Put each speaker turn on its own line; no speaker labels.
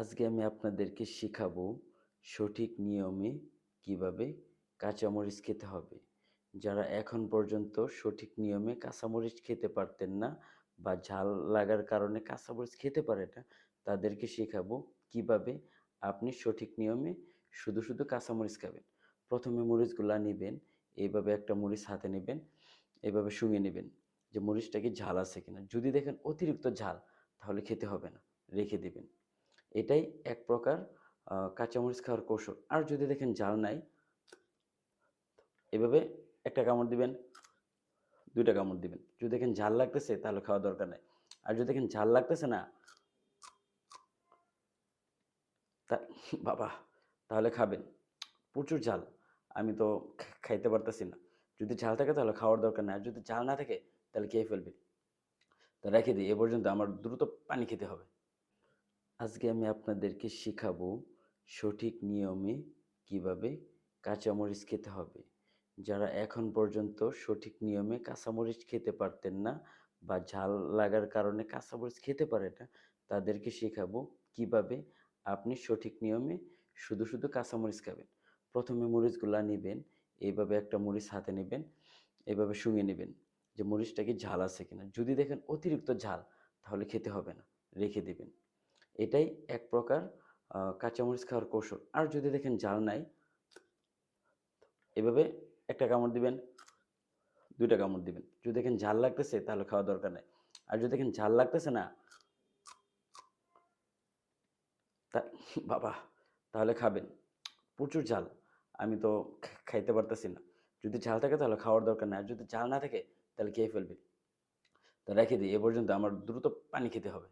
আজকে আমি আপনাদেরকে শেখাবো সঠিক নিয়মে কীভাবে কাঁচামরিচ খেতে হবে। যারা এখন পর্যন্ত সঠিক নিয়মে কাঁচামরিচ খেতে পারতেন না বা ঝাল লাগার কারণে কাঁচামরিচ খেতে পারে না, তাদেরকে শেখাবো কীভাবে আপনি সঠিক নিয়মে শুধু শুধু কাঁচামরিচ খাবেন। প্রথমে মরিচগুলা নেবেন, এইভাবে একটা মরিচ হাতে নেবেন এভাবে শুঙে নেবেন যে মরিচটা কি ঝাল আছে কিনা। যদি দেখেন অতিরিক্ত ঝাল, তাহলে খেতে হবে না, রেখে দিবেন। এটাই এক প্রকার কাঁচামরিচ খাওয়ার কৌশল। আর যদি দেখেন ঝাল নাই, এভাবে একটা কামড় দিবেন, দুইটা কামড় দিবেন। যদি দেখেন ঝাল লাগতেছে, তাহলে খাওয়া দরকার নাই। আর যদি দেখেন ঝাল লাগতেছে না, তা বাবা, তাহলে খাবেন। প্রচুর ঝাল, আমি তো খাইতে পারতেছি না। যদি ঝাল থাকে, তাহলে খাওয়ার দরকার নাই। আর যদি ঝাল না থাকে, তাহলে খেয়ে ফেলবেন। তা রেখে দিই, এ পর্যন্ত আমার দ্রুত পানি খেতে হবে। আজকে আমি আপনাদেরকে শেখাবো সঠিক নিয়মে কীভাবে কাঁচামরিচ খেতে হবে। যারা এখন পর্যন্ত সঠিক নিয়মে কাঁচামরিচ খেতে পারতেন না বা ঝাল লাগার কারণে কাঁচামরিচ খেতে পারে না, তাদেরকে শেখাবো কীভাবে আপনি সঠিক নিয়মে শুধু শুধু কাঁচামরিচ খাবেন। প্রথমে মরিচগুলা নেবেন, এইভাবে একটা মরিচ হাতে নেবেন এভাবে শুঙে নেবেন যে মরিচটা কি ঝাল আছে কিনা। যদি দেখেন অতিরিক্ত ঝাল, তাহলে খেতে হবে না, রেখে দিবেন। এটাই এক প্রকার কাঁচামরিচ খাওয়ার কৌশল। আর যদি দেখেন ঝাল নাই, এভাবে একটা কামড় দিবেন, দুইটা কামড় দিবেন। যদি দেখেন ঝাল লাগতেছে, তাহলে খাওয়া দরকার নাই। আর যদি দেখেন ঝাল লাগতেছে না, তা বাবা, তাহলে খাবেন। প্রচুর ঝাল, আমি তো খাইতে পারতেছি না। যদি ঝাল থাকে, তাহলে খাওয়ার দরকার নাই। আর যদি ঝাল না থাকে, তাহলে খেয়ে ফেলবেন। তা রেখে দিই, এ পর্যন্ত আমার দ্রুত পানি খেতে হবে।